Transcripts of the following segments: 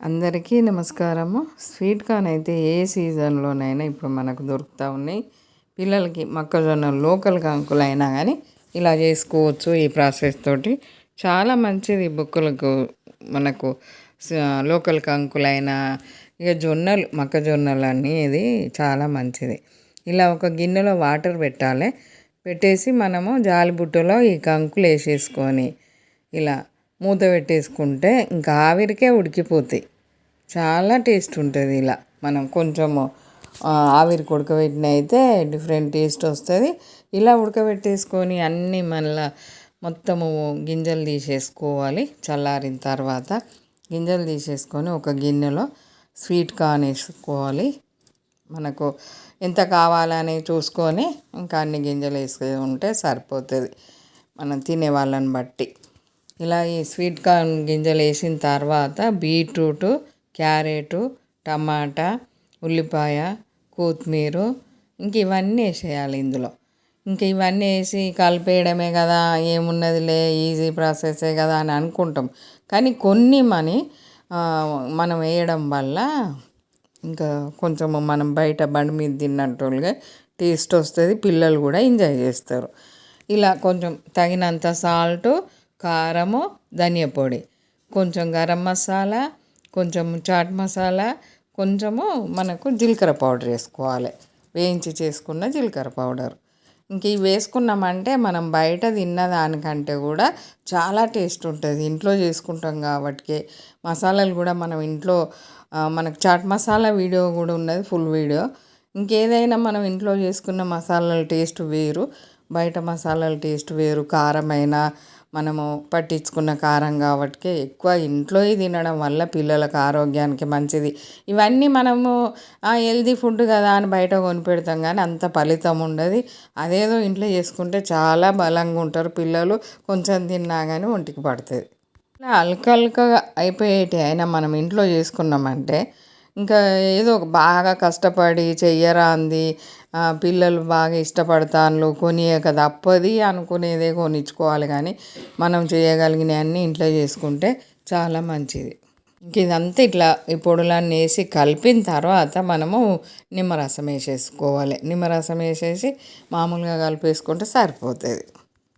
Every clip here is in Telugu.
అందరికీ నమస్కారము. స్వీట్ కార్న్ అయితే ఏ సీజన్లోనైనా ఇప్పుడు మనకు దొరుకుతూ ఉన్నాయి. పిల్లలకి మొక్కజొన్న లోకల్ కంకులైనా కానీ ఇలా చేసుకోవచ్చు ఈ ప్రాసెస్ తోటి. చాలా మంచిది బుక్కులకు మనకు లోకల్ కంకులైనా ఇక జొన్నలు మొక్కజొన్నలు అనేది చాలా మంచిది. ఇలా ఒక గిన్నెలో వాటర్ పెట్టాలి. పెట్టేసి మనము జాలిబుట్టలో ఈ కంకులు వేసేసుకొని ఇలా మూత పెట్టేసుకుంటే ఇంకా ఆవిరికే ఉడికిపోతాయి. చాలా టేస్ట్ ఉంటుంది ఇలా. మనం కొంచెము ఆవిరి ఉడకబెట్టిన అయితే డిఫరెంట్ టేస్ట్ వస్తుంది. ఇలా ఉడకబెట్టేసుకొని అన్నీ మళ్ళీ మొత్తము గింజలు తీసేసుకోవాలి చల్లారిన తర్వాత. గింజలు తీసేసుకొని ఒక గిన్నెలో స్వీట్ కార్న్ వేసుకోవాలి. మనకు ఎంత కావాలని చూసుకొని ఇంకా అన్ని గింజలు వేసుకుంటే సరిపోతుంది. మనం తినే వాళ్ళని బట్టి. ఇలా ఈ స్వీట్ కార్న్ గింజలు వేసిన తర్వాత బీట్రూట్ క్యారెటు టమాటా ఉల్లిపాయ కొత్తిమీర ఇంక ఇవన్నీ వేసేయాలి ఇందులో. ఇంక ఇవన్నీ వేసి కలిపేయడమే కదా ఏమున్నదిలే ఈజీ ప్రాసెసే కదా అని అనుకుంటాం. కానీ కొన్ని మని మనం వేయడం వల్ల ఇంకా కొంచెం మనం బయట బండి మీద తిన్నట్టుగా టేస్ట్ వస్తుంది పిల్లలు కూడా ఎంజాయ్ చేస్తారు. ఇలా కొంచెం తగినంత సాల్ట్ కారము ధనియా పొడి. కొంచెం గరం మసాలా కొంచెం చాట్ మసాలా కొంచెము మనకు జీలకర్ర పౌడర్ వేసుకోవాలి. వేయించి చేసుకున్న జీలకర్ర పౌడర్. ఇంక ఇవి వేసుకున్నామంటే మనం బయట తిన్న దానికంటే కూడా చాలా టేస్ట్ ఉంటుంది. ఇంట్లో చేసుకుంటాం కాబట్టి మసాలాలు కూడా మనం ఇంట్లో మనకు చాట్ మసాలా వీడియో కూడా ఉన్నది ఫుల్ వీడియో. ఇంకేదైనా మనం ఇంట్లో చేసుకున్న మసాలాల టేస్ట్ వేరు. బయట మసాలాల టేస్ట్ వేరు. కారమైన మనము పట్టించుకున్న కారం కాబట్టి ఎక్కువ ఇంట్లో తినడం వల్ల పిల్లలకు ఆరోగ్యానికి మంచిది. ఇవన్నీ మనము హెల్దీ ఫుడ్ కదా అని బయట కొనిపెడతాం కానీ అంత ఫలితం ఉండదు. అదేదో ఇంట్లో చేసుకుంటే చాలా బలంగా ఉంటారు. పిల్లలు కొంచెం తిన్నా కానీ ఒంటికి పడుతుంది. అల్కల్కగా అయిపోయేటి అయినా మనం ఇంట్లో చేసుకున్నామంటే ఇంకా ఏదో బాగా కష్టపడి చెయ్యరాంది పిల్లలు బాగా ఇష్టపడతాను కదా. తప్పది అనుకునేదే కొనిచ్చుకోవాలి కానీ మనం చేయగలిగినవన్నీ ఇంట్లో చేసుకుంటే చాలా మంచిది. ఇంక ఇదంతా ఇట్లా ఈ పొడులన్నీ వేసి కలిపిన తర్వాత మనము నిమ్మరసం వేసేసుకోవాలి. నిమ్మరసం వేసేసి మామూలుగా కలిపేసుకుంటే సరిపోతుంది.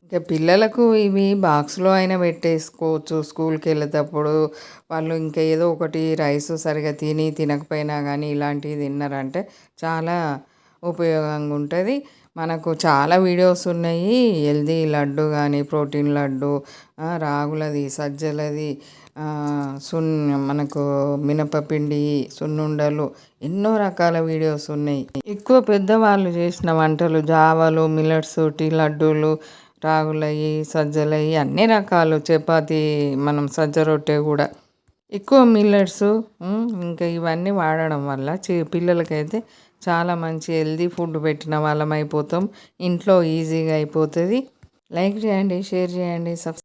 ఇంకా పిల్లలకు ఇవి బాక్స్లో అయినా పెట్టేసుకోవచ్చు. స్కూల్కి వెళ్ళేటప్పుడు వాళ్ళు ఇంకా ఏదో ఒకటి రైస్ సరిగా తిని తినకపోయినా కానీ ఇలాంటివి తిన్నారంటే చాలా ఉపయోగంగా ఉంటుంది. మనకు చాలా వీడియోస్ ఉన్నాయి. హెల్దీ లడ్డు కానీ ప్రోటీన్ లడ్డు రాగులది సజ్జలది సున్ మనకు మినపపిండి సున్నుండలు ఎన్నో రకాల వీడియోస్ ఉన్నాయి. ఎక్కువ పెద్దవాళ్ళు చేసిన వంటలు జావలు మిల్లెట్స్ టీ లడ్డూలు రాగులవి సజ్జలవి అన్ని రకాలు. చపాతి మనం సజ్జ రొట్టె కూడా. ఎక్కువ మిల్లెట్స్ ఇంకా ఇవన్నీ వాడడం వల్ల చి పిల్లలకైతే చాలా మంచి హెల్దీ ఫుడ్ పెట్టిన వాళ్ళం అయిపోతాం. ఇంట్లో ఈజీగా అయిపోతుంది. లైక్ చేయండి షేర్ చేయండి సబ్స్క్రైబ్